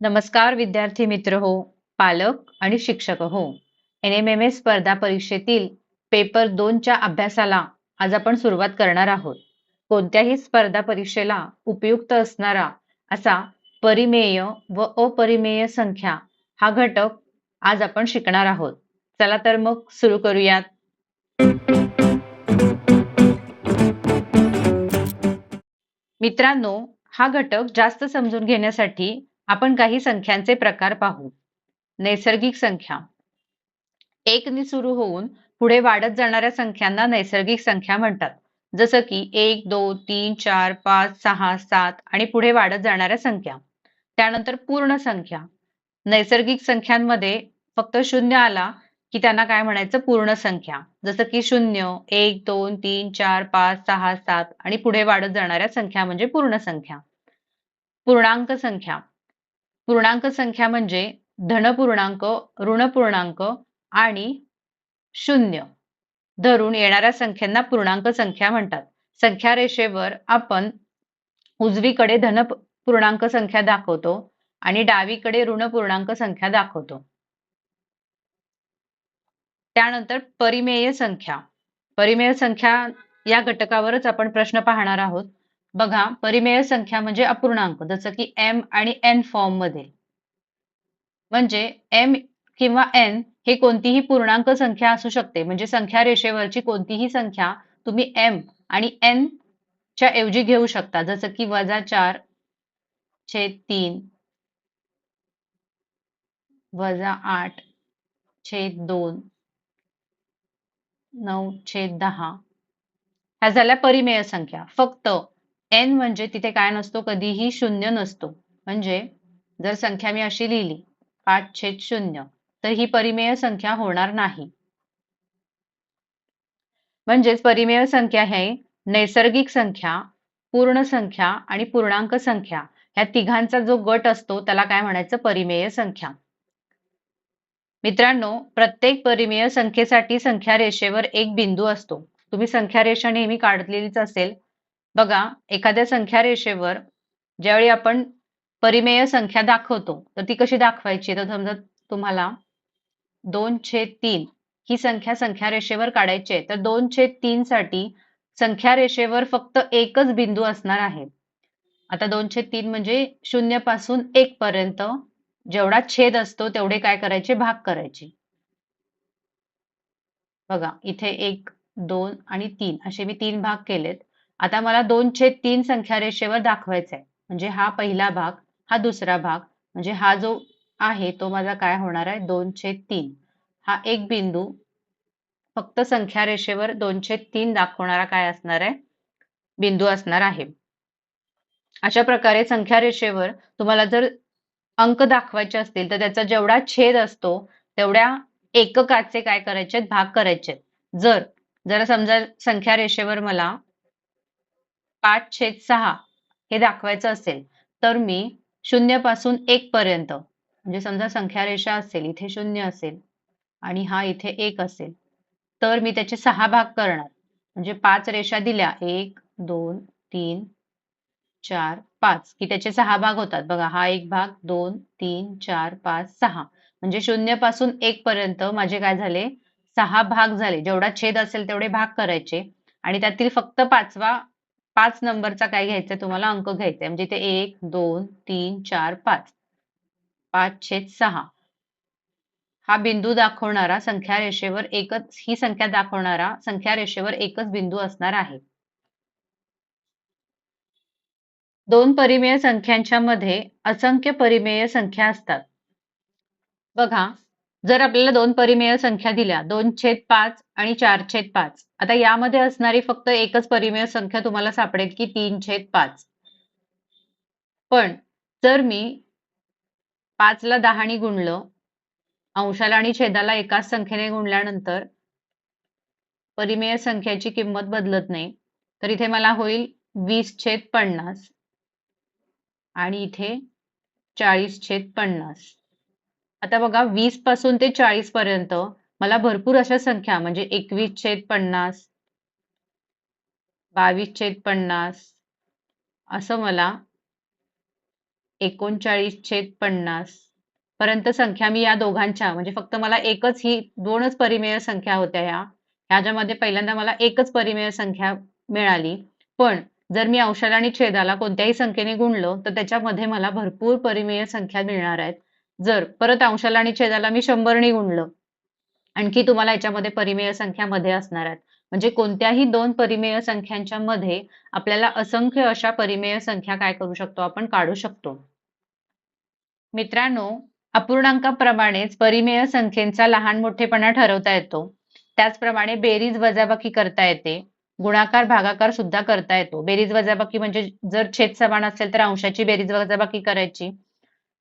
नमस्कार विद्यार्थी मित्र हो पालक आणि शिक्षक हो. एन एम एम एस स्पर्धा परीक्षेतील पेपर दोनच्या अभ्यासाला आज आपण सुरुवात करणार आहोत. कोणत्याही स्पर्धा परीक्षेला उपयुक्त असणारा असा परिमेय व अपरिमेय संख्या हा घटक आज आपण शिकणार आहोत. चला तर मग सुरू करूयात. मित्रांनो हा घटक जास्त समजून घेण्यासाठी आपण काही संख्यांचे प्रकार पाहू. नैसर्गिक संख्या. एकनी सुरू होऊन पुढे वाढत जाणाऱ्या संख्यांना नैसर्गिक संख्या म्हणतात. जसं की एक दोन तीन चार पाच सहा सात आणि पुढे वाढत जाणाऱ्या संख्या. त्यानंतर पूर्ण संख्या. नैसर्गिक संख्यांमध्ये फक्त शून्य आला की त्यांना काय म्हणायचं? पूर्ण संख्या. जसं की शून्य एक दोन तीन चार पाच सहा सात आणि पुढे वाढत जाणाऱ्या संख्या म्हणजे पूर्ण संख्या. पूर्णांक संख्या. पूर्णांक संख्या म्हणजे धनपूर्णांक ऋणपूर्णांक आणि शून्य. धरून येणाऱ्या संख्यांना पूर्णांक संख्या म्हणतात. संख्या रेषेवर आपण उजवीकडे धन पूर्णांक संख्या दाखवतो आणि डावीकडे ऋण पूर्णांक संख्या दाखवतो. त्यानंतर परिमेय संख्या. परिमेय संख्या या घटकावरच आपण प्रश्न पाहणार आहोत. बघा परिमेय संख्या म्हणजे अपूर्णांक जसं की एम आणि एन फॉर्ममध्ये. म्हणजे एम किंवा एन हे कोणतीही पूर्णांक संख्या असू शकते. म्हणजे संख्या रेषेवरची कोणतीही संख्या तुम्ही एम आणि एन च्या ऐवजी घेऊ शकता. जसं की वजा चार छेद तीन वजा आठ छेद दोन नऊ छेद दहा. ह्या झाल्या परिमेय संख्या. फक्त एन म्हणजे तिथे काय नसतो कधीही शून्य नसतो. म्हणजे जर संख्या मी अशी लिहिली पाच छेद शून्य तर ही परिमेय संख्या होणार नाही. म्हणजेच परिमेय संख्या हे नैसर्गिक संख्या पूर्ण संख्या आणि पूर्णांक संख्या. ह्या तिघांचा जो गट असतो त्याला काय म्हणायचं? परिमेय संख्या. मित्रांनो प्रत्येक परिमेय संख्येसाठी संख्या रेषेवर एक बिंदू असतो. तुम्ही संख्या रेषा नेहमी काढलेलीच असेल बघा एखाद्या संख्या रेषेवर ज्यावेळी आपण परिमेय संख्या दाखवतो तर ती कशी दाखवायची? तर समजा तुम्हाला दोन छेद तीन ही संख्या संख्या रेषेवर काढायची आहे. तर दोन छेद तीन साठी संख्या रेषेवर फक्त एकच बिंदू असणार आहे. आता दोनशे तीन म्हणजे शून्यपासून एक पर्यंत जेवढा छेद असतो तेवढे काय करायचे? भाग करायचे. बघा इथे एक दोन आणि तीन असे मी तीन भाग केलेत. आता मला दोन छेद तीन संख्या रेषेवर दाखवायचा आहे म्हणजे हा पहिला भाग हा दुसरा भाग म्हणजे हा जो आहे तो माझा काय होणार आहे? दोन छेद तीन. हा एक बिंदू फक्त संख्या रेषेवर दोनशे तीन दाखवणारा काय असणार आहे? बिंदू असणार आहे. अशा प्रकारे संख्या रेषेवर तुम्हाला जर अंक दाखवायचे असतील तर त्याचा जेवढा छेद असतो तेवढ्या एककाचे काय करायचे भाग करायचे जर जर समजा संख्या रेषेवर मला पाच छेद सहा हे दाखवायचं असेल तर मी शून्यपासून एक पर्यंत म्हणजे समजा संख्या रेषा असेल इथे शून्य असेल आणि हा इथे एक असेल तर मी त्याचे सहा भाग करणार. म्हणजे पाच रेषा दिल्या एक दोन तीन चार पाच की त्याचे सहा भाग होतात. बघा हा एक भाग दोन तीन चार पाच सहा. म्हणजे शून्यपासून एक पर्यंत माझे काय झाले? सहा भाग झाले. जेवढा छेद असेल तेवढे भाग करायचे आणि त्यातील फक्त पाचवा पाच नंबरचा काय घ्यायचा तुम्हाला अंक घ्यायचा म्हणजे ते एक दोन तीन चार पाच. पाच छेद सहा. हा बिंदू दाखवणारा संख्या रेषेवर एकच ही संख्या दाखवणारा संख्या रेषेवर एकच बिंदू असणार आहे. दोन परिमेय संख्यांच्या मध्ये असंख्य परिमेय संख्या असतात. बघा जर आपल्याला दोन परिमेय संख्या दिल्या दोन छेद पाच आणि चार छेद पाच आता यामध्ये असणारी फक्त एकच परिमेय संख्या तुम्हाला सापडेल की तीन छेद पाच. पण जर मी पाचला दहानी गुणलं अंशाला आणि छेदाला एकाच संख्येने गुणल्यानंतर परिमेय संख्याची किंमत बदलत नाही तर इथे मला होईल वीस छेद पन्नास आणि इथे चाळीस छेद पन्नास. आता बघा वीसपासून ते चाळीस पर्यंत मला भरपूर अशा संख्या म्हणजे एकवीस छेद पन्नास बावीस छेद पन्नास असं मला एकोणचाळीस छेद पन्नास पर्यंत संख्या मी या दोघांच्या म्हणजे फक्त मला एकच ही दोनच परिमेय संख्या होत्या ह्या. ह्याच्यामध्ये पहिल्यांदा मला एकच परिमेय संख्या मिळाली. पण जर मी अंशाला आणि छेदाला कोणत्याही संख्येने गुणलं तर त्याच्यामध्ये मला भरपूर परिमेय संख्या मिळणार आहेत. जर परत अंशाला आणि छेदाला मी शंभरने गुणलं आणखी तुम्हाला याच्यामध्ये परिमेय संख्या मध्ये असणार आहेत. म्हणजे कोणत्याही दोन परिमेय संख्यांच्या मध्ये आपल्याला असंख्य अशा परिमेय संख्या काय करू शकतो? आपण काढू शकतो. मित्रांनो अपूर्णांकाप्रमाणेच परिमेय संख्येचा लहान मोठेपणा ठरवता येतो. त्याचप्रमाणे बेरीज वजाबाकी करता येते. गुणाकार भागाकार सुद्धा करता येतो. बेरीज वजाबाकी म्हणजे जर छेद समान असेल तर अंशाची बेरीज वजाबाकी करायची.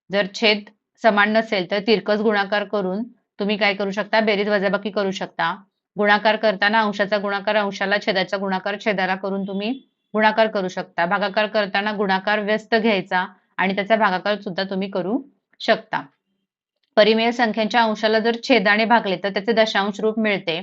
जर छेद समान नसेल तर तिरकस गुणाकार करून तुम्ही काय करू शकता? बेरीज वजाबाकी करू शकता. गुणाकार करताना अंशाचा गुणाकार अंशाला छेदाचा गुणाकार छेदाला करून तुम्ही गुणाकार करू शकता. भागाकार करताना गुणाकार व्यस्त घ्यायचा आणि त्याचा भागाकार सुद्धा तुम्ही करू शकता. परिमेय संख्यांच्या अंशाला जर छेदाने भागले तर त्याचे दशांश रूप मिळते.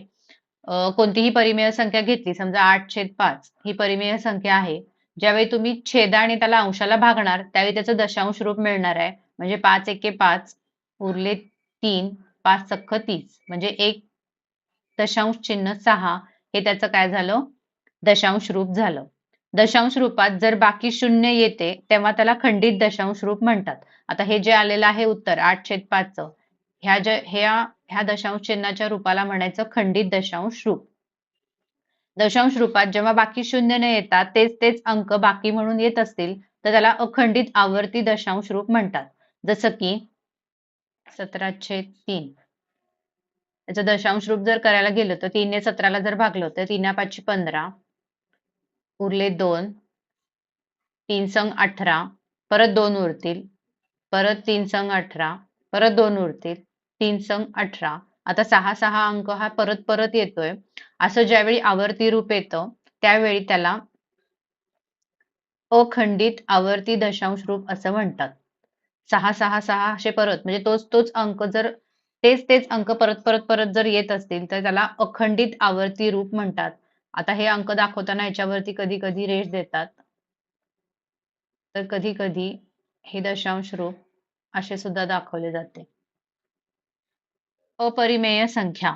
कोणतीही परिमेय संख्या घेतली समजा आठ छेद पाच ही परिमेय संख्या आहे. ज्यावेळी तुम्ही छेदाने त्याला अंशाला भागणार त्यावेळी त्याचं दशांश रूप मिळणार आहे. म्हणजे पाच एके पाच उरले तीन पाच सख्ख तीस. म्हणजे एक दशांश चिन्ह सहा हे त्याचं काय झालं? दशांश रूप झालं. दशांश रूपात जर बाकी शून्य येते तेव्हा त्याला खंडित दशांश रूप म्हणतात. आता हे जे आलेलं आहे उत्तर आठ छेद पाच ह्या ज्या ह्या ह्या दशांश चिन्हाच्या रूपाला म्हणायचं खंडित दशांश रूप. दशांश रूपात जेव्हा बाकी शून्य न येतात तेच तेच अंक बाकी म्हणून येत असतील तर त्याला अखंडित आवर्ती दशांश रूप म्हणतात. जसं की सतराशे तीन. याचं दशांश रूप जर करायला गेलं तर तीनने सतराला जर भागलं तर तीन पाचशे पंधरा उरले दोन तीन संघ अठरा परत दोन उरतील परत तीन संघ अठरा परत दोन उरतील तीन संघ अठरा. आता सहा सहा अंक हा परत परत येतोय. असं ज्यावेळी आवर्ती रूप येतं त्यावेळी त्याला अखंडित आवर्ती दशांश रूप असं म्हणतात. सहा सहा सहा असे परत म्हणजे तोच तोच अंक जर तेच तेच अंक परत परत परत जर येत असतील तर त्याला अखंडित आवर्ती रूप म्हणतात. आता हे अंक दाखवताना याच्यावरती कधी कधी रेष देतात. तर कधी कधी हे दशांश रूप असे सुद्धा दाखवले जाते. अपरिमेय संख्या.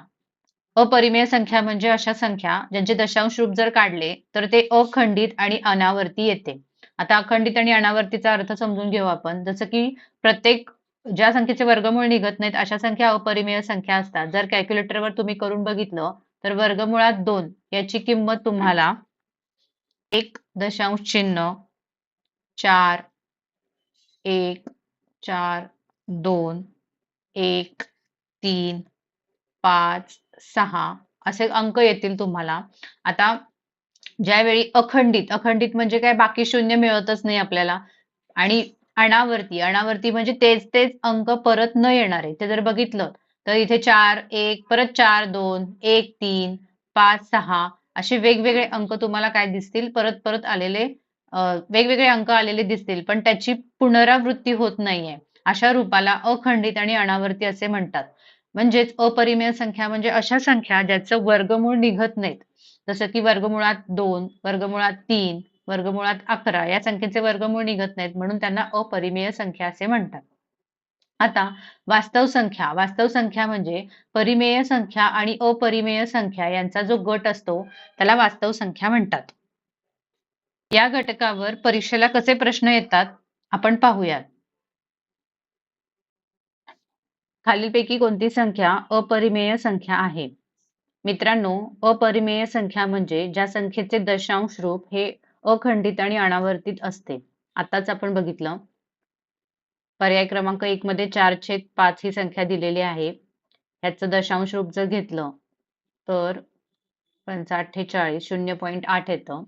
अपरिमेय संख्या म्हणजे अशा संख्या ज्यांचे दशांश रूप जर काढले तर ते अखंडित आणि अनावर्ती येते. आता अखंडित आणि अनावर्तीचा अर्थ समजून घेऊ आपण. जसं की प्रत्येक ज्या संख्येचे वर्गमूळ निघत नाहीत अशा संख्या अपरिमेय संख्या असतात. जर कॅल्क्युलेटरवर तुम्ही करून बघितलं तर वर्गमुळात दोन याची किंमत तुम्हाला एक दशांश चिन्ह चार एक चार दोन एक तीन पाच सहा असे अंक येतील तुम्हाला. आता ज्यावेळी अखंडित अखंडित म्हणजे काय? बाकी शून्य मिळतच नाही आपल्याला. आणि अनावर्ती अनावर्ती म्हणजे तेच तेच अंक परत न येणारे. ते जर बघितलं तर इथे चार एक परत चार दोन एक तीन पाच सहा असे वेगवेगळे अंक तुम्हाला काय दिसतील? परत परत आलेले वेगवेगळे अंक आलेले दिसतील. पण त्याची पुनरावृत्ती होत नाहीये. अशा रूपाला अखंडित आणि अनावर्ती असे म्हणतात. म्हणजेच अपरिमेय संख्या म्हणजे अशा संख्या ज्याचं वर्गमूळ निघत नाहीत. जसं की वर्गमुळात दोन वर्गमुळात तीन वर्गमुळात अकरा या संख्येचे वर्गमूळ निघत नाहीत म्हणून त्यांना अपरिमेय संख्या असे म्हणतात. आता वास्तव संख्या वास्तव संख्या म्हणजे परिमेय संख्या आणि अपरिमेय संख्या यांचा जो गट असतो त्याला वास्तव संख्या म्हणतात. या घटकावर परीक्षेला कसे प्रश्न येतात आपण पाहूयात. खालीलपैकी कोणती संख्या अपरिमेय संख्या आहे? मित्रांनो अपरिमेय संख्या म्हणजे ज्या संख्येचे दशांश रूप हे अखंडित आणि अनावर्तित असते. आताच आपण बघितलं. पर्याय क्रमांक एक मध्ये चार छेद पाच ही संख्या दिलेली आहे. ह्याचं दशांश रूप जर घेतलं तर पंच अठ्ठेचाळीस शून्य पॉईंट आठ येतं.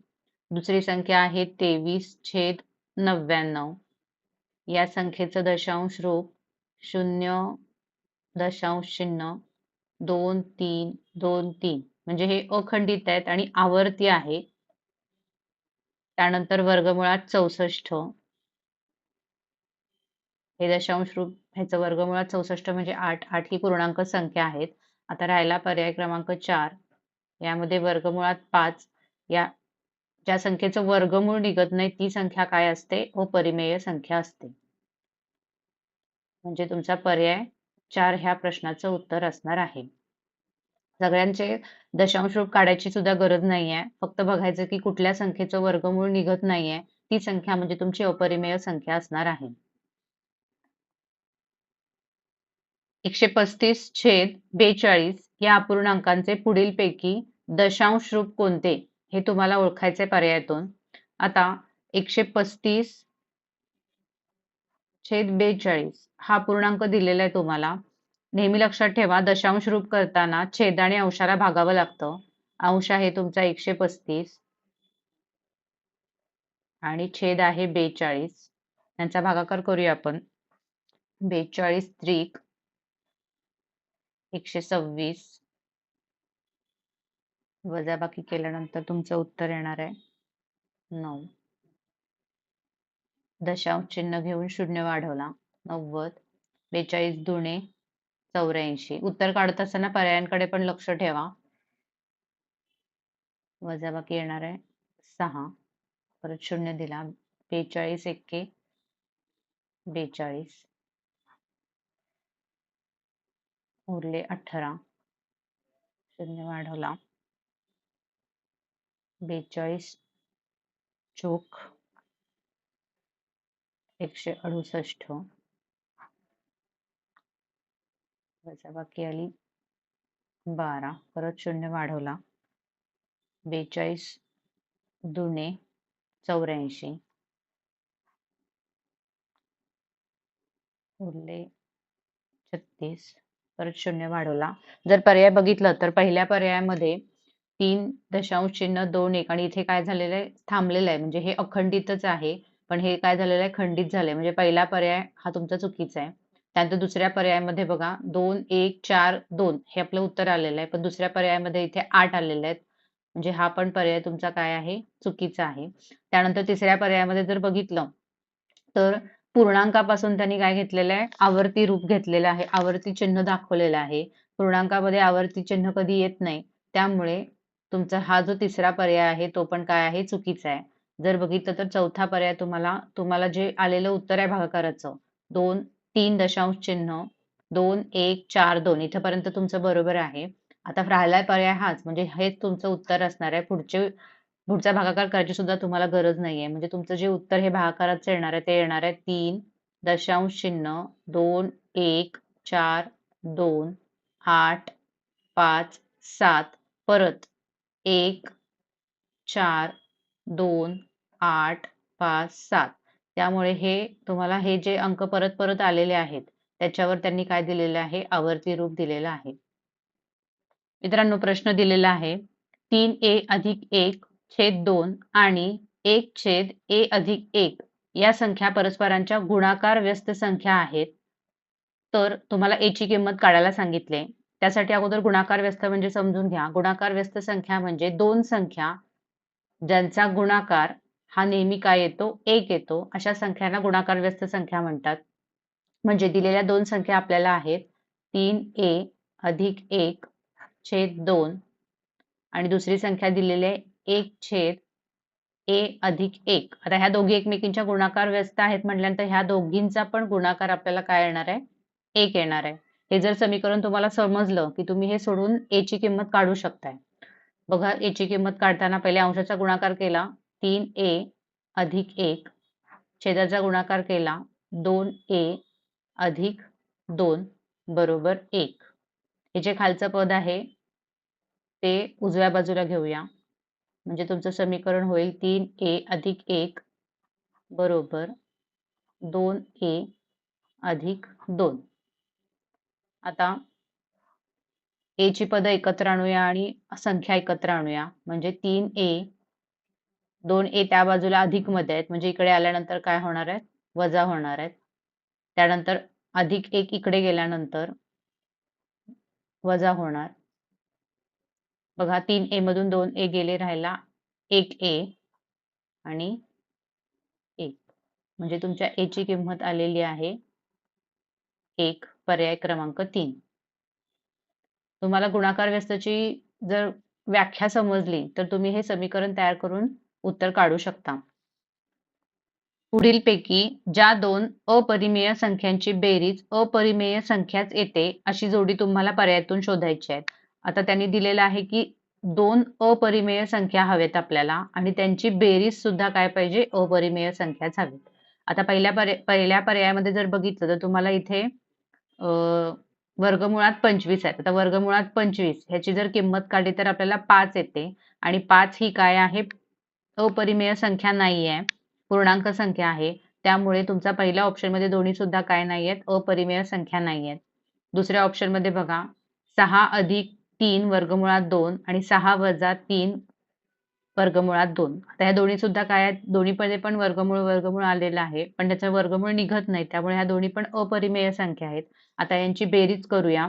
दुसरी संख्या आहे तेवीस छेद नव्याण्णव. या संख्येचं दशांश रूप शून्य दशांश चिन्ह दोन तीन दोन तीन. म्हणजे हे अखंडित आहेत आणि आवर्ती आहे. त्यानंतर वर्गमुळात चौसष्ट. हे दशांश रूप ह्याचं वर्गमुळात चौसष्ट म्हणजे आठ. आठ ही पूर्णांक संख्या आहेत. आता राहिला पर्याय क्रमांक चार. यामध्ये वर्गमुळात पाच. या ज्या संख्येचं वर्गमूळ निघत नाही ती संख्या काय असते? अपरिमेय संख्या असते. म्हणजे तुमचा पर्याय चार ह्या प्रश्नाचं उत्तर असणार आहे. सगळ्यांचे दशांश रूप काढायची सुद्धा गरज नाहीये. फक्त बघायचं की कुठल्या संख्येचं वर्गमूळ निघत नाहीये. ती संख्या म्हणजे तुमची अपरिमेय संख्या असणार आहे. एकशे पस्तीस छेद बेचाळीस या अपूर्णांकांचे पुढील पैकी दशांश रूप कोणते? हे तुम्हाला ओळखायचे पर्यायातून. आता एकशे पस्तीस छेद बेचाळीस हा पूर्णांक दिलेला आहे तुम्हाला. नेहमी लक्षात ठेवा दशांश रूप करताना छेद आणि अंशाला भागावं लागतं. अंश आहे तुमचा एकशे पस्तीस. आणि छेद आहे बेचाळीस. यांचा भागाकार करूया आपण. बेचाळीस त्रिक एकशे सव्वीस. वजाबाकी केल्यानंतर तुमचं उत्तर येणार आहे नऊ. दशांश चिन्ह घेऊन शून्य वाढवला. नव्वद बेचाळीस दुणे चौऱ्याऐंशी. उत्तर काढत असताना पर्यायांकडे पण लक्ष ठेवा. वजाबाकी येणार आहे सहा. परत शून्य दिला. बेचाळीस एक्के बेचाळीस. उरले अठरा. शून्य वाढवला. बेचाळीस चोख. एकशे अडुसष्ट. बाकी आली बारा. परत शून्य वाढवला. बेचाळीस दुने चौऱ्याऐंशी. उरले छत्तीस. परत शून्य वाढवला. जर पर्याय बघितलं तर पहिल्या पर्यायामध्ये तीन दशांश चिन्ह दोन एक आणि इथे काय झालेलं आहे? थांबलेलं आहे. म्हणजे हे अखंडितच आहे. पण हे काय झालेलं आहे खंडित झालंय. म्हणजे पहिला पर्याय हा तुमचा चुकीचा आहे. त्यानंतर दुसऱ्या पर्यायामध्ये बघा दोन एक चार दोन हे आपलं उत्तर आलेलं आहे. पण दुसऱ्या पर्यायामध्ये इथे आठ आलेले आहेत. म्हणजे हा पण पर्याय तुमचा काय आहे? चुकीचा आहे. त्यानंतर तिसऱ्या पर्यायामध्ये जर बघितलं तर पूर्णांकापासून त्यांनी काय घेतलेलं आहे? आवर्ती रूप घेतलेलं आहे. आवर्ती चिन्ह दाखवलेलं आहे. पूर्णांकामध्ये आवर्ती चिन्ह कधी येत नाही. त्यामुळे तुमचा हा जो तिसरा पर्याय आहे तो पण काय आहे? चुकीचा आहे. जर बघितलं तर चौथा पर्याय तुम्हाला तुम्हाला जे आलेलं उत्तर आहे भागाकाराचं दोन तीन दशांश चिन्ह दोन एक चार दोन इथपर्यंत तुमचं बरोबर आहे. आता राहिला पर्याय हाच म्हणजे हेच तुमचं उत्तर असणार आहे. पुढचे पुढचा भागाकार करायची सुद्धा तुम्हाला गरज नाहीये. म्हणजे तुमचं जे उत्तर हे भागाकाराचं येणार आहे ते येणार आहे तीन दशांश चिन्ह दोन एक चार दोन आठ पाच सात परत एक चार दोन आठ पाच सात. त्यामुळे हे तुम्हाला हे जे अंक परत परत आलेले आहेत त्याच्यावर त्यांनी काय दिलेलं आहे? आवर्ती रूप दिलेलं आहे. मित्रांनो प्रश्न दिलेला आहे तीन ए अधिक एक छेद दोन आणि एक छेद ए अधिक एक या संख्या परस्परांच्या गुणाकार व्यस्त संख्या आहेत. तर तुम्हाला एची किंमत काढायला सांगितले. त्यासाठी अगोदर गुणाकार व्यस्त म्हणजे समजून घ्या. गुणाकार व्यस्त संख्या म्हणजे दोन संख्या ज्यांचा गुणाकार हा नेहमी काय येतो? एक येतो. अशा संख्यांना गुणाकार व्यस्त संख्या म्हणतात. म्हणजे दिलेल्या दोन संख्या आपल्याला आहेत. तीन ए अधिक एक छेद दोन. आणि दुसरी संख्या दिलेली आहे एक छेद ए अधिक एक. आता ह्या दोघी एकमेकींच्या गुणाकार व्यस्त आहेत म्हटल्यानंतर ह्या दोघींचा पण गुणाकार आपल्याला काय येणार आहे? एक येणार आहे. हे जर समीकरण तुम्हाला समजलं की तुम्ही हे सोडून ए ची किंमत काढू शकताय. बघा ए ची किंमत काढताना पहिले अंशाचा गुणाकार केला. तीन ए अधिक एक. छेदाचा गुणाकार केला. दोन ए अधिक दोन बरोबर एक. हे जे खालचं पद आहे ते उजव्या बाजूला घेऊया. म्हणजे तुमचं समीकरण होईल तीन ए अधिक एक बरोबर दोन ए अधिक दोन. आता ए ची पद एकत्र आणूया आणि संख्या एकत्र आणूया. म्हणजे तीन ए दोन ए त्या बाजूला अधिकमध्ये आहेत. म्हणजे इकडे आल्यानंतर काय होणार आहेत? वजा होणार आहेत. त्यानंतर अधिक एक इकडे गेल्यानंतर वजा होणार. बघा तीन ए मधून दोन ए गेले राहिला एक ए आणि एक. म्हणजे तुमच्या ए ची किंमत आलेली आहे एक पर्याय क्रमांक तीन. तुम्हाला गुणाकार व्यस्तची जर व्याख्या समजली तर तुम्ही हे समीकरण तयार करून उत्तर काढू शकता. पुढीलपैकी ज्या दोन अपरिमेय संख्यांची बेरीज अपरिमेय संख्याच येते अशी जोडी तुम्हाला पर्यायातून शोधायची आहे. आता त्यांनी दिलेलं आहे की दोन अपरिमेय संख्या हवेत आपल्याला आणि त्यांची बेरीज सुद्धा काय पाहिजे? अपरिमेय संख्याच हवी आता पहिल्या पर्याय पहिल्या पर्यायामध्ये जर बघितलं तर तुम्हाला इथे वर्गमुळात पंचवीस आहेत. आता वर्गमुळात पंचवीस ह्याची जर किंमत काढली तर आपल्याला पाच येते आणि पाच ही काय आहे? अपरिमेय संख्या नाही आहे पूर्णांक संख्या आहे. त्यामुळे तुमचा पहिल्या ऑप्शनमध्ये दोन्ही सुद्धा काय नाही आहेत अपरिमेय संख्या नाही आहेत दुसऱ्या ऑप्शनमध्ये बघा. सहा अधिक तीन वर्गमुळात दोन आणि सहा वजा तीन वर्गमुळात दोन. आता ह्या दोन्ही सुद्धा काय आहेत? दोन्हीमध्ये पण वर्गमूळ वर्गमूळ आलेलं आहे पण त्याचं वर्गमूळ निघत नाही. त्यामुळे ह्या दोन्ही पण अपरिमेय संख्या आहेत. आता यांची बेरीज करूया.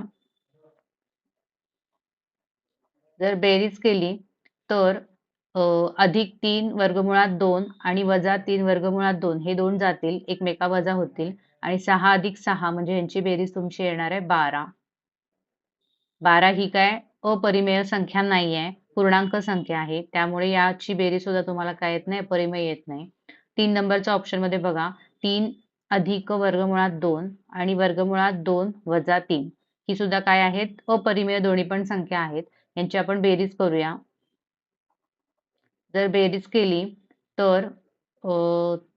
जर बेरीज केली तर अधिक तीन वर्गमुळात दोन आणि वजा तीन वर्गमुळात दोन हे दोन जातील एकमेका वजा होतील आणि सहा अधिक सहा म्हणजे यांची बेरीज तुमची येणार आहे बारा. बारा ही काय? अपरिमेय संख्या नाही आहे पूर्णांक संख्या आहे त्यामुळे याची बेरीज सुद्धा तुम्हाला काय येत नाही परिमेय येत नाही. तीन नंबरच्या ऑप्शनमध्ये बघा तीन अधिक वर्गमुळात दोन आणि वर्गमुळात दोन वजा तीन. ही सुद्धा काय आहेत? अपरिमेय दोन्ही पण संख्या आहेत यांची आपण बेरीज करूया. जर बेरीज केली तर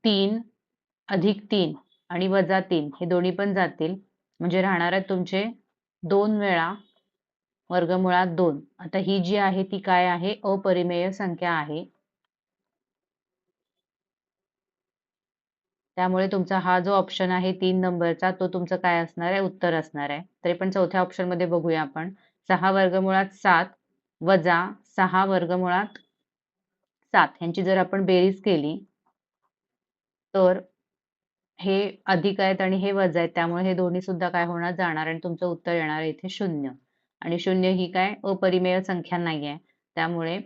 तीन अधिक तीन आणि वजा तीन हे दोन्ही पण जातील. म्हणजे राहणार आहेत तुमचे दोन वेळा वर्गमुळात दोन. आता ही जी आहे ती काय आहे? अपरिमेय संख्या आहे. त्यामुळे तुमचा हा जो ऑप्शन आहे तीन नंबरचा तो तुमचं काय असणार आहे? उत्तर असणार आहे. तरी पण चौथ्या ऑप्शनमध्ये बघूया आपण. सहा वर्गमुळात सात वजा सहा वर्गमुळात सात ह्यांची जर आपण बेरीज केली तर हे अधिक आहेत आणि हे वजा आहेत. त्यामुळे हे दोन्ही सुद्धा काय होणार? जाणार आणि तुमचं उत्तर येणार इथे शून्य. आणि शून्य ही काय? अपरिमेय संख्या नाही आहे त्यामुळे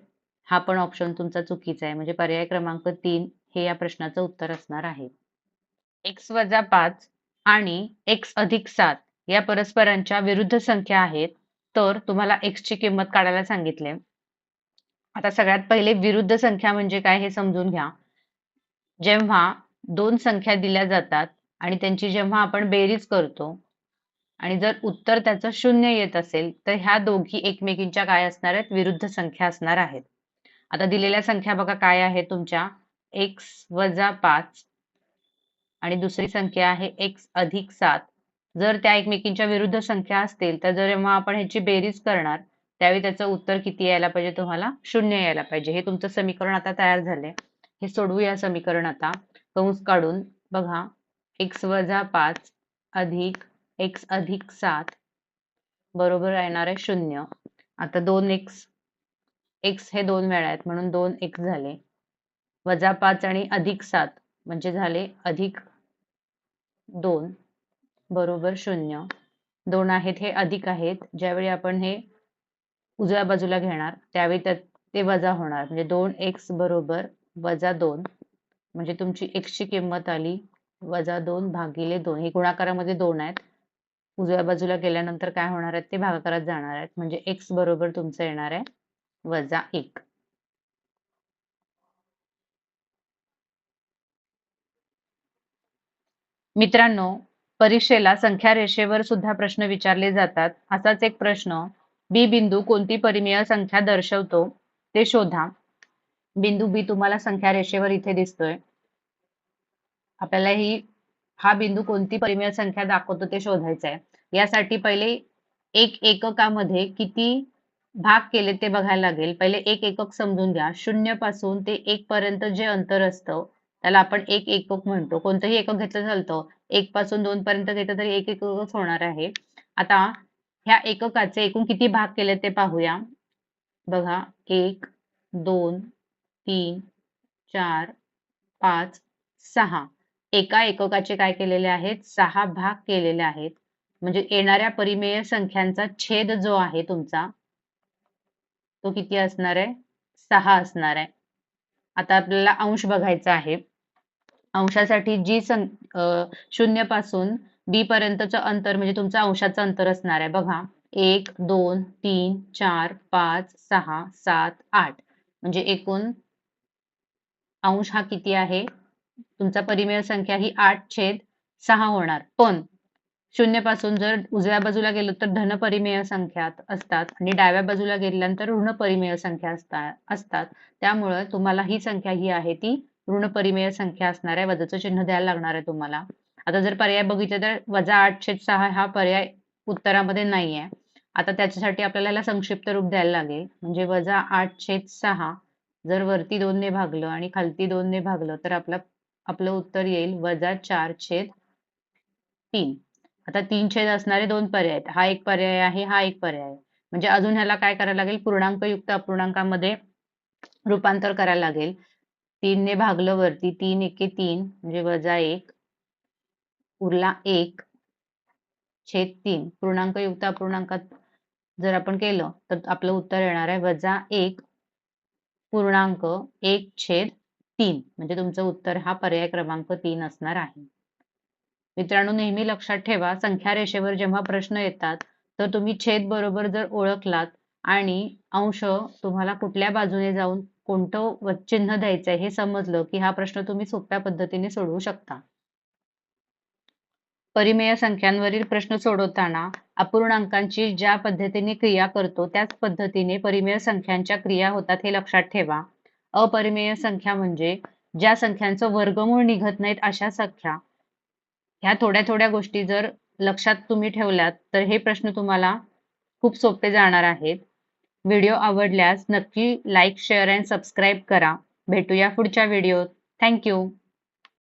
हा पण ऑप्शन तुमचा चुकीचा आहे. म्हणजे पर्याय क्रमांक तीन हे या प्रश्नाचं उत्तर असणार आहे. एक्स वजा पाच आणि एक्स अधिक सात या परस्परांच्या विरुद्ध संख्या आहेत. तर तुम्हाला एक्सची किंमत काढायला सांगितले. आता सगळ्यात पहिले विरुद्ध संख्या म्हणजे काय हे समजून घ्या. जेव्हा दोन संख्या दिल्या जातात आणि त्यांची जेव्हा आपण बेरीज करतो आणि जर उत्तर त्याचं शून्य येत असेल तर ह्या दोघी एकमेकींच्या काय असणार आहेत? विरुद्ध संख्या असणार आहेत. आता दिलेल्या संख्या बघा काय आहे तुमच्या. एक्स वजा पाच आणि दुसरी संख्या आहे एक्स अधिक सात. जर त्या एकमेकींच्या विरुद्ध संख्या असतील तर जेव्हा आपण ह्याची बेरीज करणार त्यावेळी त्याचं उत्तर किती यायला पाहिजे तुम्हाला? शून्य यायला पाहिजे. हे तुमचं समीकरण आता तयार झालंय. हे सोडवूया समीकरण आता. कंस काढून बघा. एक्स वजा पाच अधिक एक्स अधिक सात बरोबर येणार आहे शून्य. आता दोन एक्स एक्स हे दोन वेळा आहेत म्हणून दोन एक्स झाले. वजा पाच आणि अधिक सात म्हणजे झाले अधिक दोन बरोबर शून्य. दोन आहेत हे अधिक आहेत. ज्यावेळी आपण हे उजव्या बाजूला घेणार त्यावेळी त्यात ते वजा होणार. म्हणजे दोन एक्स बरोबर वजा दोन म्हणजे तुमची एक्सची किंमत आली वजा दोन भागिले दोन. ही गुणाकारामध्ये दोन आहेत. उजव्या बाजूला गेल्यानंतर काय होणार आहेत? ते भागाकारात जाणार आहेत. म्हणजे एक्स बरोबर तुमचं येणार आहे वजा एक. मित्रांनो परीक्षेला संख्या रेषेवर सुद्धा प्रश्न विचारले जातात. असाच एक प्रश्न बी बिंदू कोणती परिमेय संख्या दर्शवतो ते शोधा. बिंदू बी तुम्हाला संख्या रेषेवर इथे दिसतोय. आपल्याला ही हा बिंदू कोणती परिमेय संख्या दाखवतो ते शोधायचं आहे यासाठी पहिले एक एककामध्ये किती भाग केले ते बघायला लागेल. पहिले एक एकक समजून घ्या. शून्यपासून ते एक पर्यंत जे अंतर असतं त्याला आपण एक एकक म्हणतो. कोणतंही एकक घेतलं चालतं. एक पासून दोन पर्यंत घेतलं तरी एक एककच होणार आहे. आता ह्या एककाचे एकूण किती भाग केले ते पाहूया. बघा एक दोन तीन चार पाच सहा. एका एककाचे काय केलेले आहेत? सहा भाग केलेले आहेत. म्हणजे येणाऱ्या परिमेय संख्यांचा छेद जो आहे तुमचा तो किती असणार आहे? सहा असणार आहे. आता आपल्याला अंश बघायचा आहे. अंशासाठी जी सं शून्यपासून बी पर्यंतचं अंतर म्हणजे तुमचं अंशाचं अंतर असणार आहे. बघा एक दोन तीन चार पाच सहा सात आठ. म्हणजे एकूण अंश हा किती आहे? तुमचा परिमेय संख्या ही आठ छेद सहा होणार. पण शून्यपासून जर उजव्या बाजूला गेलो तर धन परिमेय संख्या असतात आणि डाव्या बाजूला गेल्यानंतर ऋण परिमेय संख्या असतात. त्यामुळे तुम्हाला ही संख्या ही आहे ती ऋण परिमेय संख्या असणार आहे. वजाचं चिन्ह द्यायला लागणार आहे तुम्हाला. आता जर पर्याय बघितले तर वजा आठ छेद सहा हा पर्याय उत्तरामध्ये नाही आहे आता त्याच्यासाठी आपल्याला संक्षिप्त रूप द्यायला लागेल. म्हणजे वजा आठ छेद सहा जर वरती दोनने भागलं आणि खालती दोनने भागलं तर आपलं आपलं उत्तर येईल वजा चार छेद तीन. आता तीन छेद असणारे दोन पर्याय आहेत. हा एक पर्याय आहे हा एक पर्याय म्हणजे अजून ह्याला काय करायला लागेल? पूर्णांक युक्त अपूर्णांकामध्ये रूपांतर करायला लागेल. तीनने भागलं वरती तीन एके तीन म्हणजे वजा एक. उरला एक छेद तीन पूर्णांक युक्त अपूर्णांकात जर आपण केलं तर आपलं उत्तर येणार आहे वजा एक पूर्णांक एक छेद तीन. म्हणजे तुमचं उत्तर हा पर्याय क्रमांक तीन असणार आहे. मित्रांनो नेहमी लक्षात ठेवा संख्या रेषेवर जेव्हा प्रश्न येतात तर तुम्ही छेद बरोबर जर ओळखलात आणि अंश तुम्हाला कुठल्या बाजूने जाऊन कोणतं चिन्ह द्यायचंय हे समजलं की हा प्रश्न तुम्ही सोप्या पद्धतीने सोडवू शकता. परिमेय संख्यांवरील प्रश्न सोडवताना अपूर्णांकांची ज्या पद्धतीने क्रिया करतो त्याच पद्धतीने परिमेय संख्यांच्या क्रिया होतात हे लक्षात ठेवा. अपरिमेय संख्या म्हणजे ज्या संख्यांचं वर्गमूळ निघत नाहीत अशा संख्या. ह्या थोड्या थोड्या गोष्टी जर लक्षात तुम्ही ठेवल्यात तर हे प्रश्न तुम्हाला खूप सोपे जाणार आहेत. व्हिडिओ आवडल्यास नक्की लाईक शेअर अँड सबस्क्राईब करा. भेटूया पुढच्या व्हिडिओत. थँक्यू.